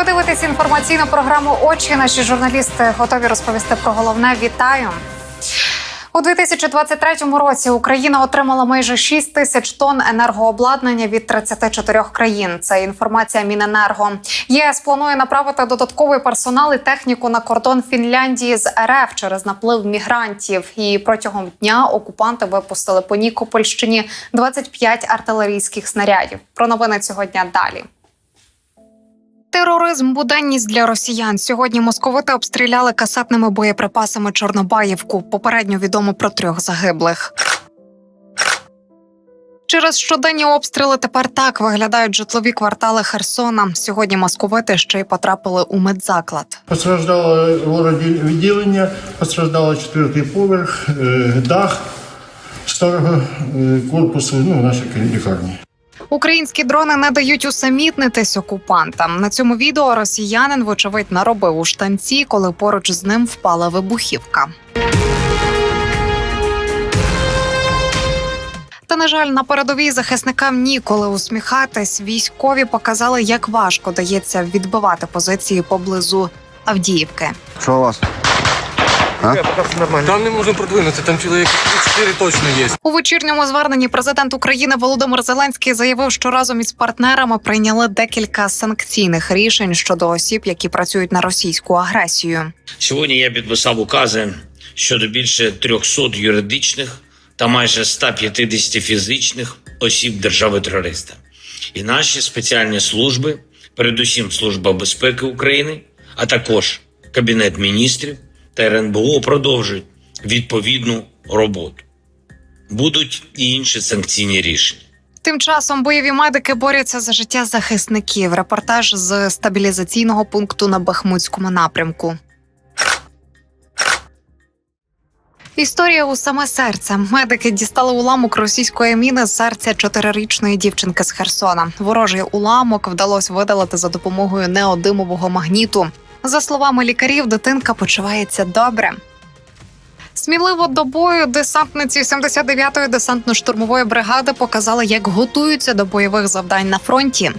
Ви дивитесь інформаційну програму Очі. Наші журналісти готові розповісти про головне. Вітаю. У 2023 році Україна отримала майже 6 тисяч тонн енергообладнання від 34 країн. Це інформація Міненерго. ЄС планує направити додатковий персонал і техніку на кордон Фінляндії з РФ через наплив мігрантів. І протягом дня окупанти випустили по Нікопольщині 25 артилерійських снарядів. Про новини цього дня далі. Тероризм буденність для росіян. Сьогодні московити обстріляли касетними боєприпасами Чорнобаївку. Попередньо відомо про трьох загиблих. Через щоденні обстріли тепер так виглядають житлові квартали Херсона. Сьогодні московити ще й потрапили у медзаклад. Постраждало відділення, постраждало четвертий поверх, е, дах старого е, корпусу ну, нашої лікарні. Українські дрони не дають усамітнитись окупантам. На цьому відео росіянин, вочевидь, наробив у штанці, коли поруч з ним впала вибухівка. Та на жаль, на передовій захисникам ніколи усміхатись. Військові показали, як важко дається відбивати позиції поблизу Авдіївки. Що у вас? А? Там не можемо продвинутися, там чоловік 4 точно є. У вечірньому зверненні президент України Володимир Зеленський заявив, що разом із партнерами прийняли декілька санкційних рішень щодо осіб, які працюють на російську агресію. Сьогодні я підписав укази щодо більше 300 юридичних та майже 150 фізичних осіб держави-терориста. І наші спеціальні служби, передусім Служба безпеки України, а також Кабінет міністрів та РНБО продовжують відповідну роботу. Будуть і інші санкційні рішення. Тим часом бойові медики борються за життя захисників. Репортаж з стабілізаційного пункту на Бахмутському напрямку. Історія у саме серце. Медики дістали уламок російської міни з серця чотирирічної дівчинки з Херсона. Ворожий уламок вдалося видалити за допомогою неодимового магніту. За словами лікарів, дитинка почувається добре. Сміливо до бою десантниці 79-ї десантно-штурмової бригади показали, як готуються до бойових завдань на фронті.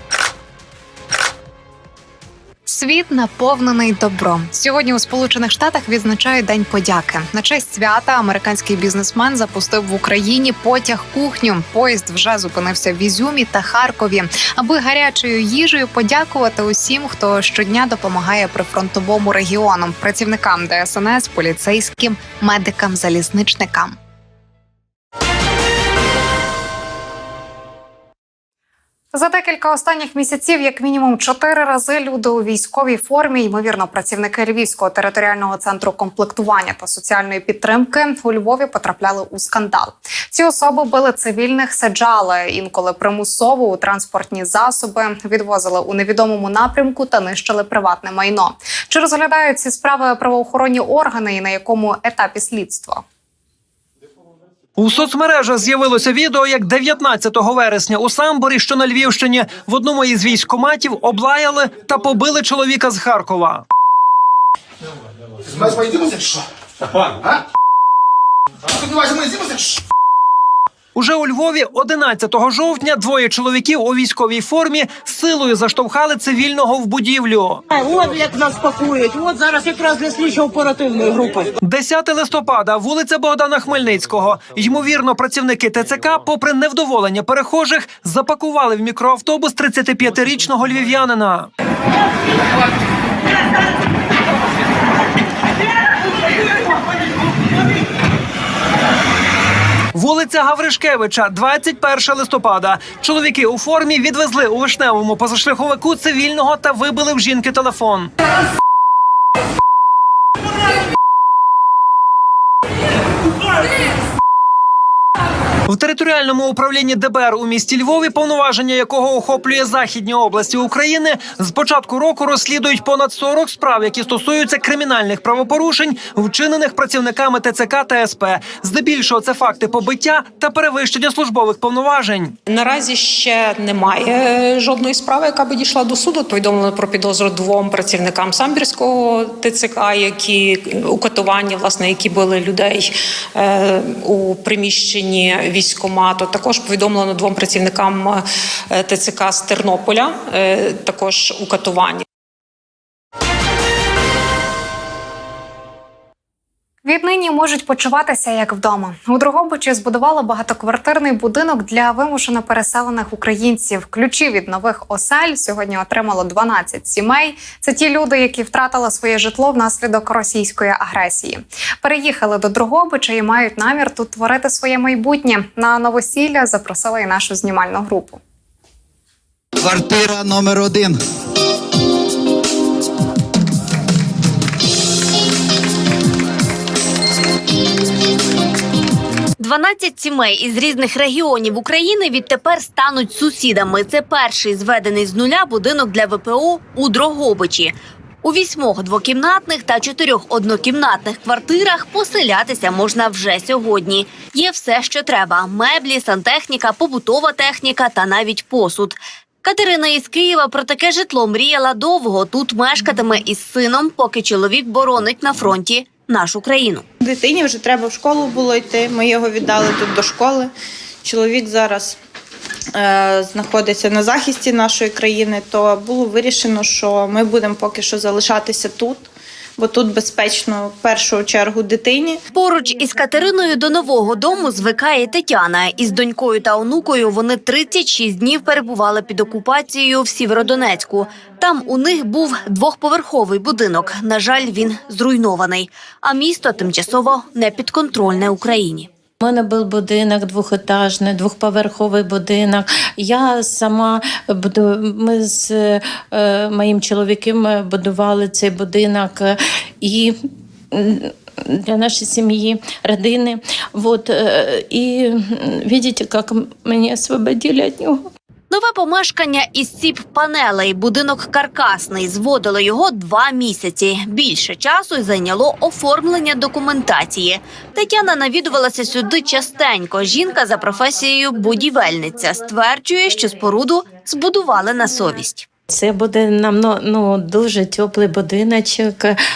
Світ наповнений добром. Сьогодні у Сполучених Штатах відзначають День подяки. На честь свята американський бізнесмен запустив в Україні потяг кухню. Поїзд вже зупинився в Ізюмі та Харкові, аби гарячою їжею подякувати усім, хто щодня допомагає прифронтовому регіону, працівникам ДСНС, поліцейським, медикам, залізничникам. За декілька останніх місяців, як мінімум, чотири рази люди у військовій формі, ймовірно, працівники Львівського територіального центру комплектування та соціальної підтримки у Львові потрапляли у скандал. Ці особи били цивільних, саджали інколи примусово у транспортні засоби, відвозили у невідомому напрямку та нищили приватне майно. Чи розглядають ці справи правоохоронні органи і на якому етапі слідства? У соцмережах з'явилося відео, як 19 вересня у Самборі, що на Львівщині, в одному із військкоматів облаяли та побили чоловіка з Харкова. Ми поїдемося, що? А? Ми з'їмося, що? Уже у Львові 11 жовтня двоє чоловіків у військовій формі силою заштовхали цивільного в будівлю. От як нас пакують. От зараз якраз для слідчо оперативної групи. 10 листопада, вулиця Богдана Хмельницького. Ймовірно, працівники ТЦК, попри невдоволення перехожих, запакували в мікроавтобус 35-річного львів'янина. Вулиця Гавришкевича, 21 листопада. Чоловіки у формі відвезли у вишневому позашляховику цивільного та вибили в жінки телефон. В територіальному управлінні ДБР у місті Львові, повноваження якого охоплює західні області України, з початку року розслідують понад 40 справ, які стосуються кримінальних правопорушень, вчинених працівниками ТЦК та СП. Здебільшого це факти побиття та перевищення службових повноважень. Наразі ще немає жодної справи, яка би дійшла до суду. Повідомлено про підозру двом працівникам самбірського ТЦК, які у катуванні, власне, які били людей е, у приміщенні військкомату. Також повідомлено двом працівникам е, ТЦК з Тернополя, е, також у катуванні. Віднині можуть почуватися як вдома. У Дрогобичі збудували багатоквартирний будинок для вимушено переселених українців. Ключі від нових осель сьогодні отримало 12 сімей. Це ті люди, які втратили своє житло внаслідок російської агресії. Переїхали до Дрогобича і мають намір тут творити своє майбутнє. На новосілля запросили і нашу знімальну групу. Квартира номер один. – 12 сімей із різних регіонів України відтепер стануть сусідами. Це перший зведений з нуля будинок для ВПО у Дрогобичі. У вісьмох двокімнатних та чотирьох однокімнатних квартирах поселятися можна вже сьогодні. Є все, що треба: меблі, сантехніка, побутова техніка та навіть посуд. Катерина із Києва про таке житло мріяла довго. Тут мешкатиме із сином, поки чоловік боронить на фронті нашу країну. Дитині вже треба в школу було йти. Ми його віддали тут до школи. Чоловік зараз е, знаходиться на захисті нашої країни, то було вирішено, що ми будемо поки що залишатися тут, бо тут безпечно в першу чергу дитині. Поруч із Катериною до нового дому звикає Тетяна. Із донькою та онукою вони 36 днів перебували під окупацією в Сєвєродонецьку. Там у них був двохповерховий будинок. На жаль, він зруйнований. А місто тимчасово не підконтрольне Україні. У мене був будинок двохетажний, двохповерховий будинок. Я сама. Ми з е, моїм чоловіком будували цей будинок е, і. Для нашей семьи, родины. Вот. і И як видите, как меня освободили от него. Нове помешкання із ціп панелей, будинок каркасний. Зводили його два місяці. Більше часу зайняло оформлення документації. Тетяна навідувалася сюди частенько. Жінка за професією будівельниця стверджує, що споруду збудували на совість. Це буде нам ну, ну, дуже теплий будиночок.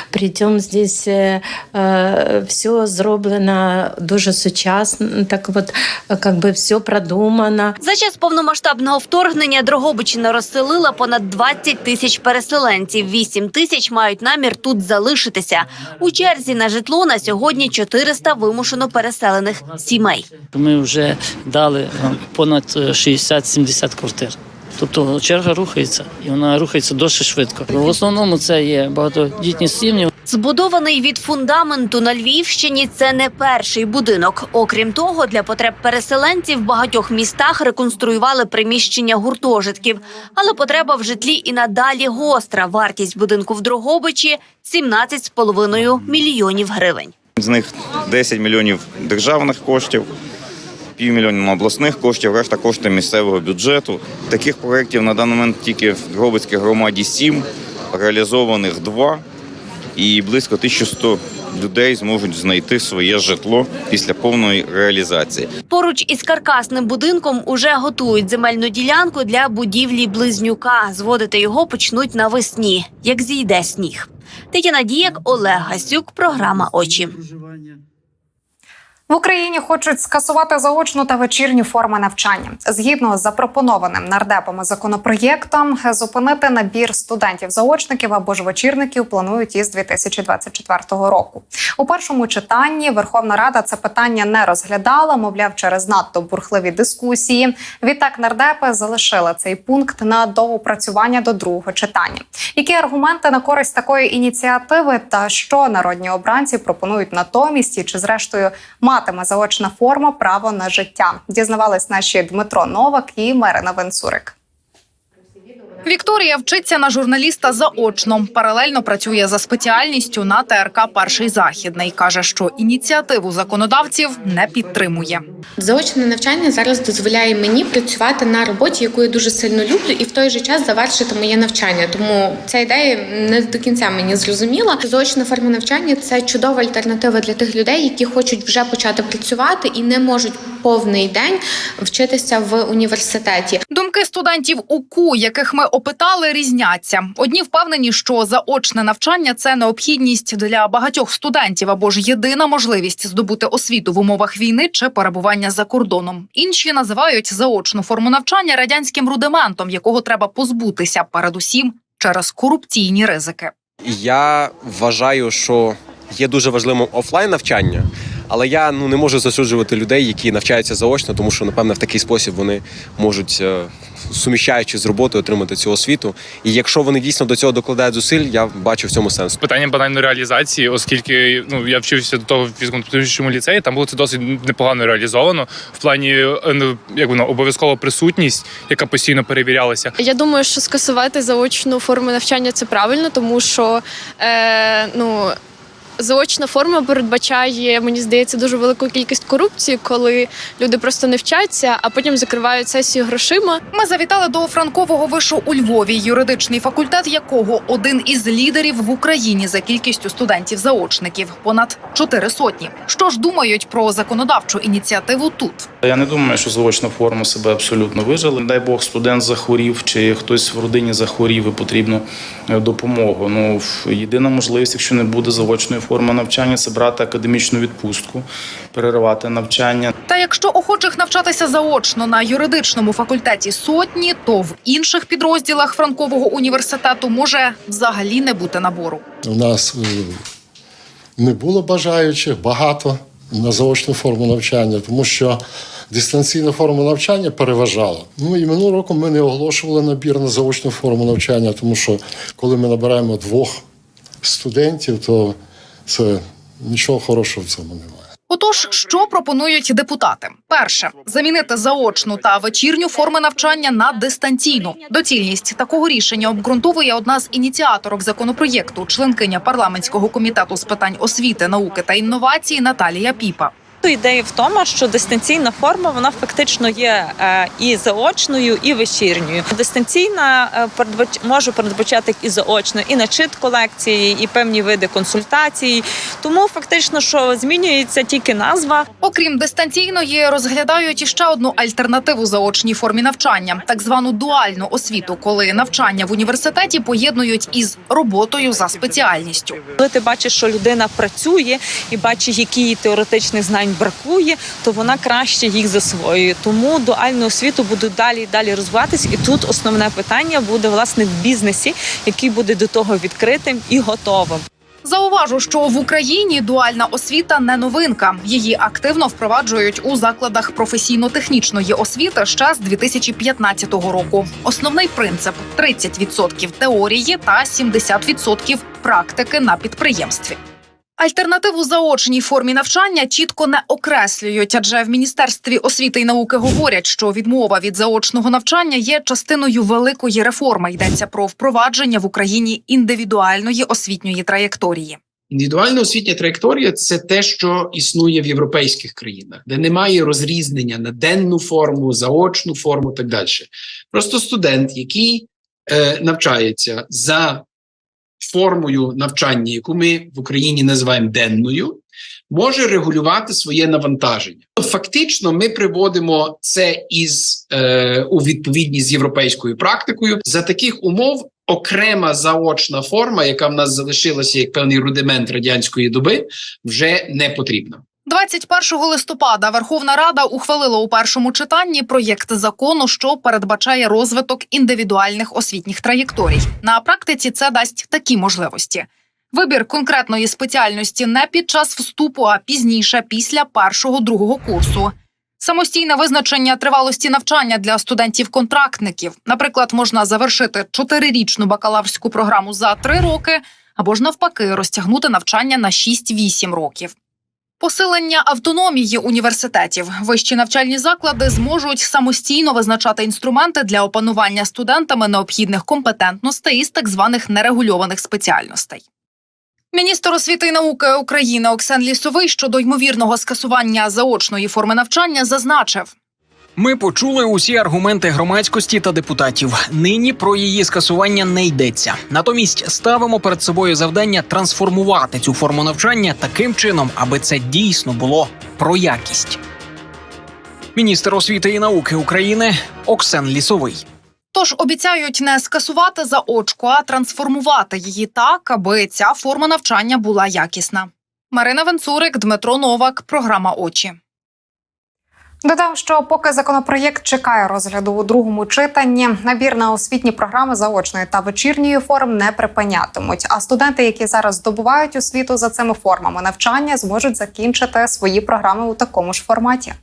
Притом здесь е, е, все зроблено дуже сучасно, так от как би все продумано. За час повномасштабного вторгнення Дрогобичина розселила понад 20 тисяч переселенців. 8 тисяч мають намір тут залишитися. У черзі на житло на сьогодні 400 вимушено переселених сімей. Ми вже дали е, понад е, 60-70 квартир. Тобто черга рухається, і вона рухається досить швидко. В основному це є багатодітні сім'ї. Збудований від фундаменту на Львівщині, це не перший будинок. Окрім того, для потреб переселенців в багатьох містах реконструювали приміщення гуртожитків. Але потреба в житлі і надалі гостра. Вартість будинку в Дрогобичі – 17,5 мільйонів гривень. З них 10 мільйонів державних коштів, півмільйона обласних коштів, решта кошти місцевого бюджету. Таких проєктів на даний момент тільки в Дрогобицькій громаді 7, реалізованих 2, і близько 1100 людей зможуть знайти своє житло після повної реалізації. Поруч із каркасним будинком уже готують земельну ділянку для будівлі близнюка. Зводити його почнуть навесні, як зійде сніг. Тетяна Діяк, Олег Гасюк, програма Очі. В Україні хочуть скасувати заочну та вечірню форми навчання. Згідно з запропонованим нардепами законопроєктом, зупинити набір студентів-заочників або ж вечірників планують із 2024 року. У першому читанні Верховна Рада це питання не розглядала, мовляв, через надто бурхливі дискусії. Відтак нардепи залишили цей пункт на доопрацювання до другого читання. Які аргументи на користь такої ініціативи та що народні обранці пропонують натомість, і чи зрештою матиме заочна форма право на життя? Дізнавались наші Дмитро Новак і Марина Венцурик. Вікторія вчиться на журналіста заочно. Паралельно працює за спеціальністю на ТРК Перший західний. каже, що ініціативу законодавців не підтримує. Заочне навчання зараз дозволяє мені працювати на роботі, яку я дуже сильно люблю, і в той же час завершити моє навчання. Тому ця ідея не до кінця мені зрозуміла. Заочна форма навчання це чудова альтернатива для тих людей, які хочуть вже почати працювати і не можуть повний день вчитися в університеті. Думки студентів УКУ, яких ми опитали, різняться. Одні впевнені, що заочне навчання це необхідність для багатьох студентів або ж єдина можливість здобути освіту в умовах війни чи перебування за кордоном. Інші називають заочну форму навчання радянським рудиментом, якого треба позбутися, передусім через корупційні ризики. Я вважаю, що є дуже важливим офлайн навчання, але я ну не можу засуджувати людей, які навчаються заочно, тому що напевне в такий спосіб вони можуть. е, Суміщаючи з роботою, отримати цю освіту, і якщо вони дійсно до цього докладають зусиль, я бачу в цьому сенс. Питання банальної реалізації, оскільки ну я вчився до того в фізкультурному ліцеї, там було це досить непогано реалізовано в плані е, ну, як воно обов'язкова присутність, яка постійно перевірялася. Я думаю, що скасувати заочну форму навчання це правильно, тому що е, ну. Заочна форма передбачає, мені здається, дуже велику кількість корупції, коли люди просто не вчаться, а потім закривають сесію грошима. Ми завітали до Франкового вишу у Львові, юридичний факультет якого один із лідерів в Україні за кількістю студентів-заочників понад чотири сотні. Що ж думають про законодавчу ініціативу тут? Я не думаю, що заочна форма себе абсолютно вижила. Дай Бог, студент захворів чи хтось в родині захворів і потрібно е, допомогу. Ну в- єдина можливість, якщо не буде заочної форми навчання, це брати академічну відпустку, переривати навчання. Та якщо охочих навчатися заочно на юридичному факультеті сотні, то в інших підрозділах Франкового університету може взагалі не бути набору. У нас е, не було бажаючих багато на заочну форму навчання, тому що дистанційна форма навчання переважала. Ну і минулого року ми не оголошували набір на заочну форму навчання, тому що коли ми набираємо двох студентів, то це нічого хорошого в цьому немає. Отож, що пропонують депутати? Перше замінити заочну та вечірню форми навчання на дистанційну. Доцільність такого рішення обґрунтовує одна з ініціаторок законопроєкту, членкиня парламентського комітету з питань освіти, науки та інновації Наталія Піпа. Ідея в тому, що дистанційна форма вона фактично є е, і заочною, і вечірньою. Дистанційна е, передбач- може передбачати і заочно, і начит колекції, і певні види консультацій. Тому фактично, що змінюється тільки назва. Окрім дистанційної, розглядають іще одну альтернативу заочній формі навчання, так звану дуальну освіту, коли навчання в університеті поєднують із роботою за спеціальністю. Коли ти бачиш, що людина працює і бачиш, які їй теоретичних знань бракує, то вона краще їх засвоює. Тому дуальну освіту буде далі і далі розвиватись. І тут основне питання буде власне в бізнесі, який буде до того відкритим і готовим. Зауважу, що в Україні дуальна освіта не новинка. Її активно впроваджують у закладах професійно-технічної освіти ще з 2015 року. Основний принцип 30% теорії та 70% практики на підприємстві. Альтернативу заочній формі навчання чітко не окреслюють, адже в міністерстві освіти і науки говорять, що відмова від заочного навчання є частиною великої реформи. Йдеться про впровадження в Україні індивідуальної освітньої траєкторії. Індивідуальна освітня траєкторія це те, що існує в європейських країнах, де немає розрізнення на денну форму, заочну форму так далі. Просто студент, який е, навчається за формою навчання, яку ми в Україні називаємо денною, може регулювати своє навантаження. Фактично, ми приводимо це із е, у відповідність з європейською практикою за таких умов. Окрема заочна форма, яка в нас залишилася як певний рудимент радянської доби, вже не потрібна. 21 листопада Верховна Рада ухвалила у першому читанні проєкт закону, що передбачає розвиток індивідуальних освітніх траєкторій. На практиці це дасть такі можливості: вибір конкретної спеціальності не під час вступу, а пізніше, після першого другого курсу. Самостійне визначення тривалості навчання для студентів-контрактників. Наприклад, можна завершити чотирирічну бакалаврську програму за три роки, або ж навпаки, розтягнути навчання на 6-8 років. Посилення автономії університетів. Вищі навчальні заклади зможуть самостійно визначати інструменти для опанування студентами необхідних компетентностей із так званих нерегульованих спеціальностей. Міністр освіти і науки України Оксен Лісовий щодо ймовірного скасування заочної форми навчання зазначив. Ми почули усі аргументи громадськості та депутатів. Нині про її скасування не йдеться. Натомість ставимо перед собою завдання трансформувати цю форму навчання таким чином, аби це дійсно було про якість. Міністр освіти і науки України Оксен Лісовий. Тож обіцяють не скасувати заочку, а трансформувати її так, аби ця форма навчання була якісна. Марина Венцурик, Дмитро Новак, програма Очі. Додам, що поки законопроєкт чекає розгляду у другому читанні, набір на освітні програми заочної та вечірньої форм не припинятимуть. А студенти, які зараз здобувають освіту за цими формами навчання, зможуть закінчити свої програми у такому ж форматі.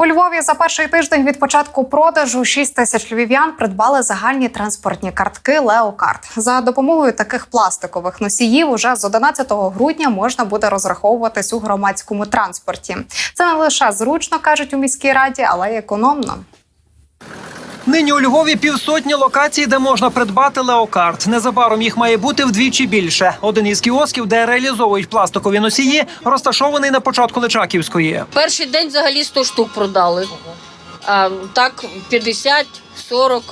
У Львові за перший тиждень від початку продажу 6 тисяч львів'ян придбали загальні транспортні картки Леокарт. За допомогою таких пластикових носіїв уже з 11 грудня можна буде розраховуватись у громадському транспорті. Це не лише зручно кажуть у міській раді, але й економно. Нині у Львові півсотні локацій, де можна придбати леокарт. Незабаром їх має бути вдвічі більше. Один із кіосків, де реалізовують пластикові носії, розташований на початку Личаківської. Перший день взагалі 100 штук продали. А так 50, 40,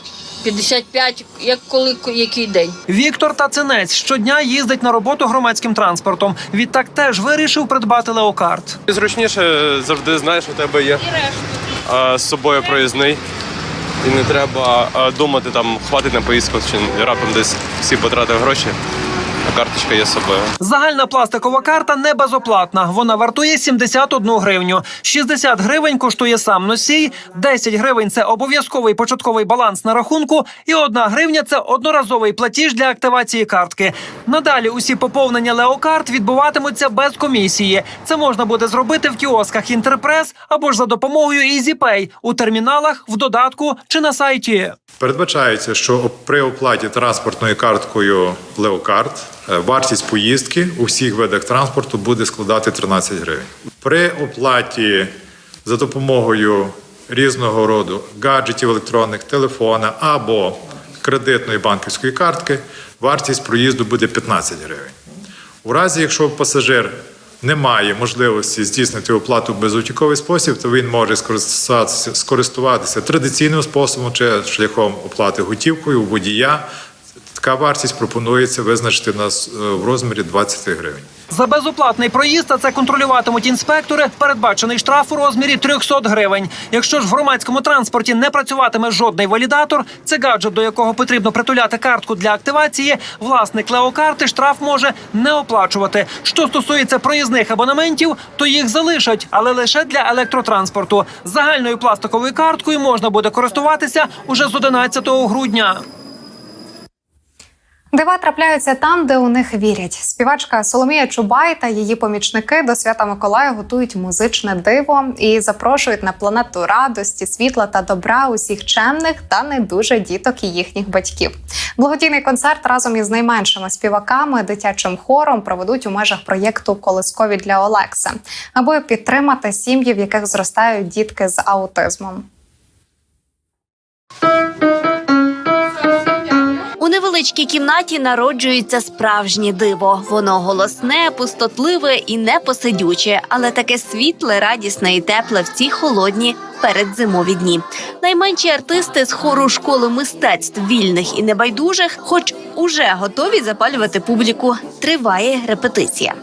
55, як коли який день. Віктор Тацинець щодня їздить на роботу громадським транспортом. Відтак теж вирішив придбати леокарт. Зручніше завжди знаєш, у тебе є е, з собою проїзний. І не треба е, думати, там хватить на поїздку, чи раптом десь всі потратив гроші, карточка є з собою. Загальна пластикова карта не безоплатна. Вона вартує 71 гривню. 60 гривень коштує сам носій, 10 гривень це обов'язковий початковий баланс на рахунку, і 1 гривня це одноразовий платіж для активації картки. Надалі усі поповнення леокарт відбуватимуться без комісії. Це можна буде зробити в кіосках Інтерпрес або ж за допомогою EasyPay у терміналах, в додатку чи на сайті. Передбачається, що при оплаті транспортною карткою Леокарт вартість поїздки у всіх видах транспорту буде складати 13 гривень. При оплаті за допомогою різного роду гаджетів електронних, телефона або кредитної банківської картки вартість проїзду буде 15 гривень. У разі, якщо пасажир не має можливості здійснити оплату в безготівковий спосіб, то він може скористуватися традиційним способом чи шляхом оплати готівкою у водія. Така вартість пропонується визначити на с- е, в розмірі 20 гривень. За безоплатний проїзд, а це контролюватимуть інспектори, передбачений штраф у розмірі 300 гривень. Якщо ж в громадському транспорті не працюватиме жодний валідатор, це гаджет, до якого потрібно притуляти картку для активації, власник леокарти штраф може не оплачувати. Що стосується проїзних абонементів, то їх залишать, але лише для електротранспорту. Загальною пластиковою карткою можна буде користуватися уже з 11 грудня. Дива трапляються там, де у них вірять. Співачка Соломія Чубай та її помічники до свята Миколая готують музичне диво і запрошують на планету радості, світла та добра усіх чемних та не дуже діток і їхніх батьків. Благодійний концерт разом із найменшими співаками, дитячим хором проведуть у межах проєкту Колискові для Олекса, аби підтримати сім'ї, в яких зростають дітки з аутизмом. Невеличкій кімнаті народжується справжнє диво. Воно голосне, пустотливе і непосидюче, але таке світле, радісне і тепле в ці холодні передзимові дні. Найменші артисти з хору школи мистецтв вільних і небайдужих, хоч уже готові запалювати публіку. Триває репетиція.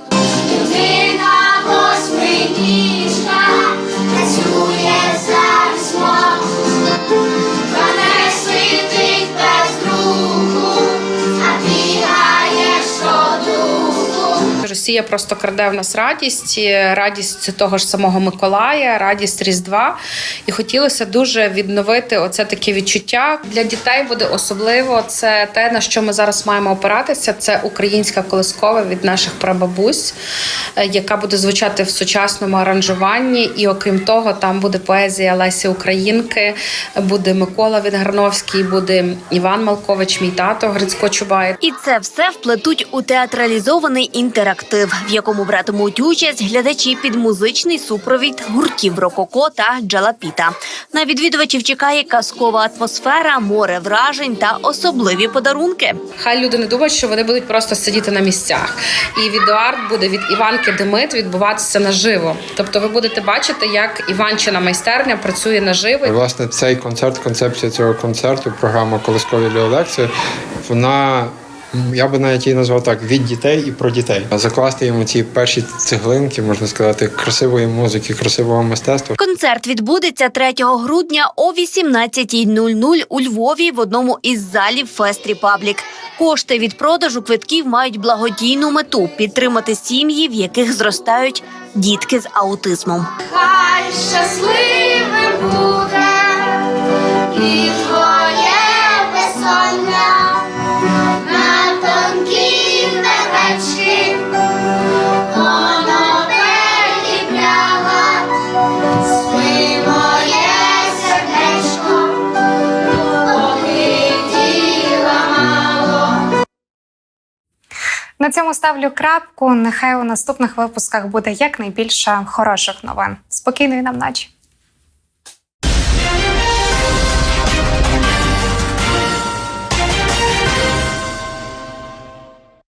Мов, Росія просто краде в нас радість, радість того ж самого Миколая, радість Різдва. І хотілося дуже відновити оце таке відчуття. Для дітей буде особливо це те, на що ми зараз маємо опиратися. Це українська колискова від наших прабабусь, е, яка буде звучати в сучасному аранжуванні. І окрім того, там буде поезія Лесі Українки, буде Микола Відгарновський, буде Іван Малкович, мій тато Грицько Чубай. І це все вплетуть у театралізований інтерактив, в якому братимуть участь глядачі під музичний супровід гуртів Рококо та Джалапіта. На відвідувачів чекає казкова атмосфера, море вражень та особливі подарунки. Хай люди не думають, що вони будуть просто сидіти на місцях. І відеоарт буде від Іванки Демит відбуватися наживо. Тобто, ви будете бачити, як Іванчина майстерня працює наживо. Власне, цей концерт, концепція цього концерту, програма Колискові для Олекси, вона Я би навіть її назвав так від дітей і про дітей. Закласти йому ці перші цеглинки, можна сказати, красивої музики, красивого мистецтва. Концерт відбудеться 3 грудня о 18.00 у Львові в одному із залів Фест Репаблік. Кошти від продажу квитків мають благодійну мету підтримати сім'ї, в яких зростають дітки з аутизмом. Хай На цьому ставлю крапку. Нехай у наступних випусках буде якнайбільше хороших новин. Спокійної нам ночі.